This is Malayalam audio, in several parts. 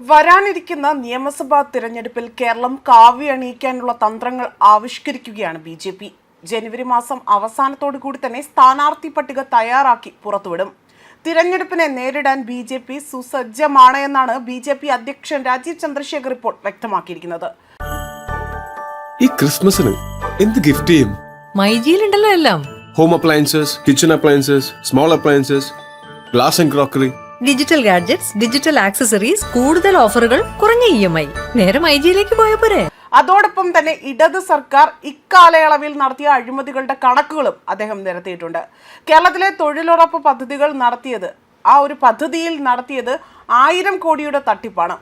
വരാനിരിക്കുന്ന നിയമസഭാ തിരഞ്ഞെടുപ്പിൽ കേരളം കാവ്യ അണിയിക്കാനുള്ള തന്ത്രങ്ങൾ ആവിഷ്കരിക്കുകയാണ് ബി ജെ പി. ജനുവരി മാസം അവസാനത്തോടു കൂടി തന്നെ സ്ഥാനാർത്ഥി പട്ടിക തയ്യാറാക്കി പുറത്തുവിടും. തിരഞ്ഞെടുപ്പിനെ നേരിടാൻ ബി ജെ പി സുസജ്ജമാണ് എന്നാണ് ബി ജെ പി അധ്യക്ഷൻ രാജീവ് ചന്ദ്രശേഖർ ഇപ്പോൾ വ്യക്തമാക്കിയിരിക്കുന്നത്. ഈ ക്രിസ്മസിന് എന്ത് ഗിഫ്റ്റ് ചെയ്യും? മൈജിയിലുണ്ടല്ലോ എല്ലാം. Home appliances kitchen appliances small appliances glass and crockery digital gadgets digital accessories കൂടുതൽ ഓഫറുകൾ കുറഞ്ഞ ഇ എം ഐ നേരം ഐ പോയ പോരെ. അതോടൊപ്പം തന്നെ ഇടത് സർക്കാർ ഇക്കാലയളവിൽ നടത്തിയ അഴിമതികളുടെ കണക്കുകളും അദ്ദേഹം നിരത്തിയിട്ടുണ്ട്. കേരളത്തിലെ തൊഴിലുറപ്പ് പദ്ധതികൾ നടത്തിയത് ആ ഒരു പദ്ധതിയിൽ നടത്തിയത് ആയിരം കോടിയുടെ തട്ടിപ്പാണ്.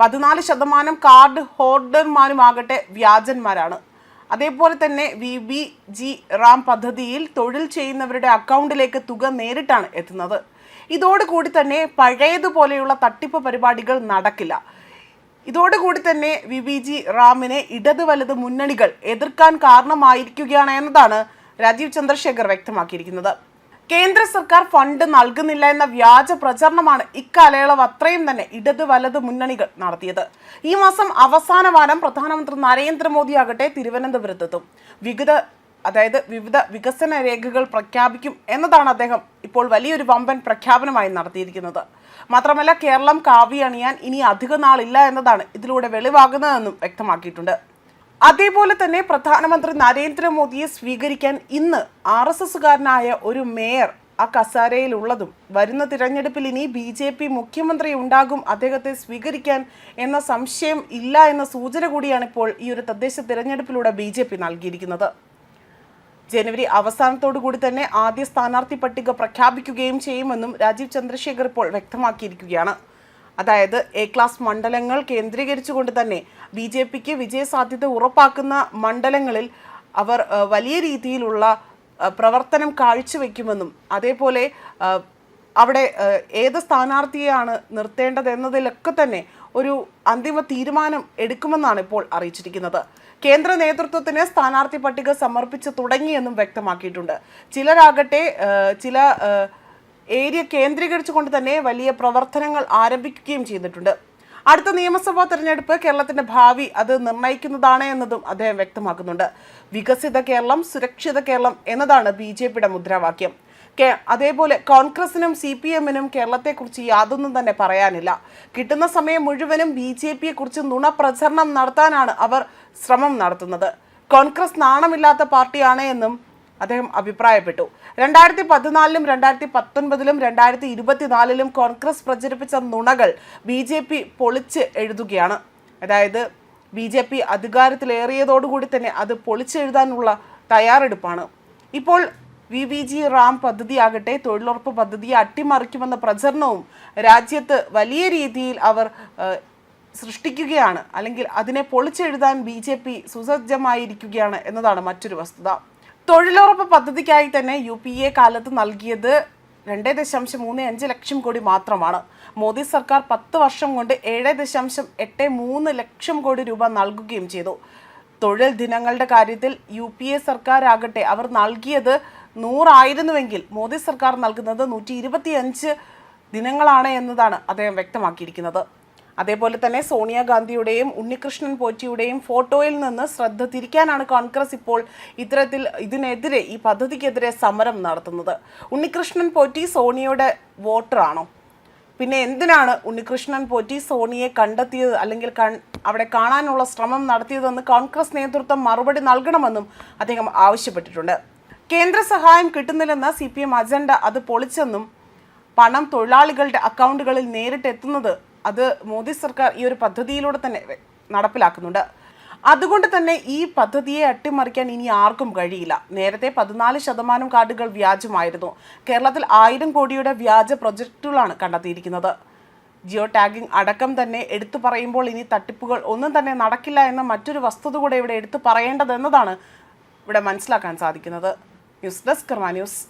പതിനാല് ശതമാനം കാർഡ് ഹോൾഡർമാരുമാകട്ടെ വ്യാജന്മാരാണ്. അതേപോലെ തന്നെ വി ബി ജി റാം പദ്ധതിയിൽ തൊഴിൽ ചെയ്യുന്നവരുടെ അക്കൗണ്ടിലേക്ക് തുക നേരിട്ടാണ് എത്തുന്നത്. ഇതോടുകൂടി തന്നെ പഴയതുപോലെയുള്ള തട്ടിപ്പ് പരിപാടികൾ നടക്കില്ല. ഇതോടുകൂടി തന്നെ വി ബി ജി റാമിനെ ഇടത് വലത് മുന്നണികൾ എതിർക്കാൻ കാരണമായിരിക്കുകയാണ് എന്നതാണ് രാജീവ് ചന്ദ്രശേഖർ വ്യക്തമാക്കിയിരിക്കുന്നത്. കേന്ദ്ര സർക്കാർ ഫണ്ട് നൽകുന്നില്ല എന്ന വ്യാജ പ്രചരണമാണ് ഇക്കാലയളവ് അത്രയും തന്നെ ഇടത് വലത് മുന്നണികൾ നടത്തിയത്. ഈ മാസം അവസാന വാരം പ്രധാനമന്ത്രി നരേന്ദ്രമോദി ആകട്ടെ തിരുവനന്തപുരത്തെത്തും. വിവിധ അതായത് വിവിധ വികസന രേഖകൾ പ്രഖ്യാപിക്കും എന്നതാണ് അദ്ദേഹം ഇപ്പോൾ വലിയൊരു വമ്പൻ പ്രഖ്യാപനമായി നടത്തിയിരിക്കുന്നത്. മാത്രമല്ല കേരളം കാവിയണിയാൻ ഇനി അധിക നാളില്ല എന്നതാണ് ഇതിലൂടെ വെളിവാകുന്നതെന്നും വ്യക്തമാക്കിയിട്ടുണ്ട്. അതേപോലെ തന്നെ പ്രധാനമന്ത്രി നരേന്ദ്രമോദിയെ സ്വീകരിക്കാൻ ഇന്ന് ആർ എസ് എസുകാരനായ ഒരു മേയർ ആ കസാരയിൽ ഉള്ളതും വരുന്ന തിരഞ്ഞെടുപ്പിൽ ഇനി ബി ജെ പി മുഖ്യമന്ത്രി ഉണ്ടാകും അദ്ദേഹത്തെ സ്വീകരിക്കാൻ എന്ന സംശയം ഇല്ല എന്ന സൂചന കൂടിയാണ് ഇപ്പോൾ ഈ ഒരു തദ്ദേശ തിരഞ്ഞെടുപ്പിലൂടെ ബി ജെ പി നൽകിയിരിക്കുന്നത്. ജനുവരി അവസാനത്തോടു കൂടി തന്നെ ആദ്യ സ്ഥാനാർത്ഥി പട്ടിക പ്രഖ്യാപിക്കുകയും ചെയ്യുമെന്നും രാജീവ് ചന്ദ്രശേഖർ ഇപ്പോൾ വ്യക്തമാക്കിയിരിക്കുകയാണ്. അതായത് എ ക്ലാസ് മണ്ഡലങ്ങൾ കേന്ദ്രീകരിച്ചുകൊണ്ട് തന്നെ ബി ജെ പിക്ക് വിജയസാധ്യത ഉറപ്പാക്കുന്ന മണ്ഡലങ്ങളിൽ അവർ വലിയ രീതിയിലുള്ള പ്രവർത്തനം കാഴ്ചവെക്കുമെന്നും അതേപോലെ അവിടെ ഏത് സ്ഥാനാർത്ഥിയെയാണ് നിർത്തേണ്ടത് എന്നതിലൊക്കെ തന്നെ ഒരു അന്തിമ തീരുമാനം എടുക്കുമെന്നാണ് ഇപ്പോൾ അറിയിച്ചിരിക്കുന്നത്. കേന്ദ്ര നേതൃത്വത്തിന് സ്ഥാനാർത്ഥി പട്ടിക സമർപ്പിച്ച് തുടങ്ങിയെന്നും വ്യക്തമാക്കിയിട്ടുണ്ട്. ചിലരാകട്ടെ ചില ഏരിയ കേന്ദ്രീകരിച്ചുകൊണ്ട് തന്നെ വലിയ പ്രവർത്തനങ്ങൾ ആരംഭിക്കുകയും ചെയ്തിട്ടുണ്ട്. അടുത്ത നിയമസഭാ തെരഞ്ഞെടുപ്പ് കേരളത്തിന്റെ ഭാവി അത് നിർണയിക്കുന്നതാണ് എന്നതും അദ്ദേഹം വ്യക്തമാക്കുന്നുണ്ട്. വികസിത കേരളം സുരക്ഷിത കേരളം എന്നതാണ് ബി ജെ പിയുടെ മുദ്രാവാക്യം. അതേപോലെ കോൺഗ്രസിനും സി പി എമ്മിനും കേരളത്തെക്കുറിച്ച് യാതൊന്നും തന്നെ പറയാനില്ല. കിട്ടുന്ന സമയം മുഴുവനും ബി ജെ പിയെ കുറിച്ച് നുണപ്രചരണം നടത്താനാണ് അവർ ശ്രമം നടത്തുന്നത്. കോൺഗ്രസ് നാണമില്ലാത്ത പാർട്ടിയാണ് എന്നും അദ്ദേഹം അഭിപ്രായപ്പെട്ടു. രണ്ടായിരത്തി പതിനാലിലും രണ്ടായിരത്തി പത്തൊൻപതിലും രണ്ടായിരത്തി ഇരുപത്തിനാലിലും കോൺഗ്രസ് പ്രചരിപ്പിച്ച നുണകൾ ബി ജെ പി പൊളിച്ച് എഴുതുകയാണ്. അതായത് ബി ജെ പി അധികാരത്തിലേറിയതോടുകൂടി തന്നെ അത് പൊളിച്ചെഴുതാനുള്ള തയ്യാറെടുപ്പാണ്. ഇപ്പോൾ വി. വി. ജി. റാം പദ്ധതിയാകട്ടെ തൊഴിലുറപ്പ് പദ്ധതിയെ അട്ടിമറിക്കുമെന്ന പ്രചരണവും രാജ്യത്ത് വലിയ രീതിയിൽ അവർ സൃഷ്ടിക്കുകയാണ്. അല്ലെങ്കിൽ അതിനെ പൊളിച്ചെഴുതാൻ ബി ജെ പി സുസജ്ജമായിരിക്കുകയാണ് എന്നതാണ് മറ്റൊരു വസ്തുത. തൊഴിലുറപ്പ് പദ്ധതിക്കായി തന്നെ യു പി എ കാലത്ത് നൽകിയത് രണ്ട് ദശാംശം മൂന്ന് അഞ്ച് ലക്ഷം കോടി മാത്രമാണ്. മോദി സർക്കാർ പത്ത് വർഷം കൊണ്ട് ഏഴ് ദശാംശം എട്ട് മൂന്ന് ലക്ഷം കോടി രൂപ നൽകുകയും ചെയ്തു. തൊഴിൽ ദിനങ്ങളുടെ കാര്യത്തിൽ യു പി എ സർക്കാരാകട്ടെ അവർ നൽകിയത് നൂറായിരുന്നുവെങ്കിൽ മോദി സർക്കാർ നൽകുന്നത് നൂറ്റി ഇരുപത്തിയഞ്ച് ദിനങ്ങളാണ് എന്നതാണ് അദ്ദേഹം വ്യക്തമാക്കിയിരിക്കുന്നത്. അതേപോലെ തന്നെ സോണിയാഗാന്ധിയുടെയും ഉണ്ണികൃഷ്ണൻ പോറ്റിയുടെയും ഫോട്ടോയിൽ നിന്ന് ശ്രദ്ധ തിരിക്കാനാണ് കോൺഗ്രസ് ഇപ്പോൾ ഇത്തരത്തിൽ ഇതിനെതിരെ ഈ പദ്ധതിക്കെതിരെ സമരം നടത്തുന്നത്. ഉണ്ണികൃഷ്ണൻ പോറ്റി സോണിയയുടെ വോട്ടറാണോ? പിന്നെ എന്തിനാണ് ഉണ്ണികൃഷ്ണൻ പോറ്റി സോണിയെ കണ്ടെത്തിയത് അല്ലെങ്കിൽ അവിടെ കാണാനുള്ള ശ്രമം നടത്തിയതെന്ന് കോൺഗ്രസ് നേതൃത്വം മറുപടി നൽകണമെന്നും അദ്ദേഹം ആവശ്യപ്പെട്ടിട്ടുണ്ട്. കേന്ദ്ര സഹായം കിട്ടുന്നില്ലെന്ന സി പി എം അജണ്ട അത് പൊളിച്ചെന്നും പണം തൊഴിലാളികളുടെ അക്കൗണ്ടുകളിൽ നേരിട്ട് എത്തുന്നത് അത് മോദി സർക്കാർ ഈ ഒരു പദ്ധതിയിലൂടെ തന്നെ നടപ്പിലാക്കുന്നുണ്ട്. അതുകൊണ്ട് തന്നെ ഈ പദ്ധതിയെ അട്ടിമറിക്കാൻ ഇനി ആർക്കും കഴിയില്ല. നേരത്തെ പതിനാല് ശതമാനം കാർഡുകൾ വ്യാജമായിരുന്നു. കേരളത്തിൽ ആയിരം കോടിയുടെ വ്യാജ പ്രൊജക്റ്റുകളാണ് കണ്ടെത്തിയിരിക്കുന്നത്. ജിയോ ടാഗിംഗ് അടക്കം തന്നെ എടുത്തു പറയുമ്പോൾ ഇനി തട്ടിപ്പുകൾ ഒന്നും തന്നെ നടക്കില്ല എന്ന മറ്റൊരു വസ്തുത കൂടെ ഇവിടെ എടുത്തു പറയേണ്ടതെന്നതാണ് ഇവിടെ മനസ്സിലാക്കാൻ സാധിക്കുന്നത്. News desk Karma news.